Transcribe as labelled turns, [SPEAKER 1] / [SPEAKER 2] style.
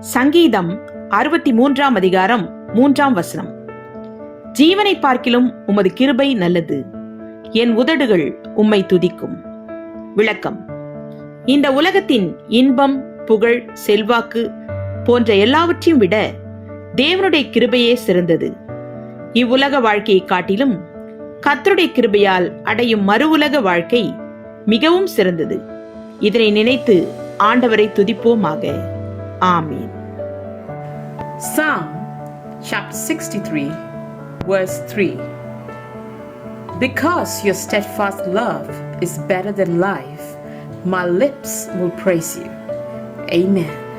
[SPEAKER 1] சங்கீதம் அறுபத்தி மூன்றாம் அதிகாரம் மூன்றாம் வசனம். ஜீவனை பார்க்கிலும் உமது கிருபை நல்லது. என் உதடுகள் உம்மை துதிக்கும். விளக்கம். இந்த உலகத்தின் இன்பம் புகழ் செல்வாக்கு போன்ற எல்லாவற்றையும் விட தேவனுடைய கிருபையே சிறந்தது. இவ்வுலக வாழ்க்கையை காட்டிலும் கத்தருடைய கிருபையால் அடையும் மறு உலக வாழ்க்கை மிகவும் சிறந்தது. இதனை நினைத்து ஆண்டவரை துதிப்போமாக. Amen.
[SPEAKER 2] Psalm chapter 63, verse 3. Because your steadfast love is better than life, my lips will praise you. Amen.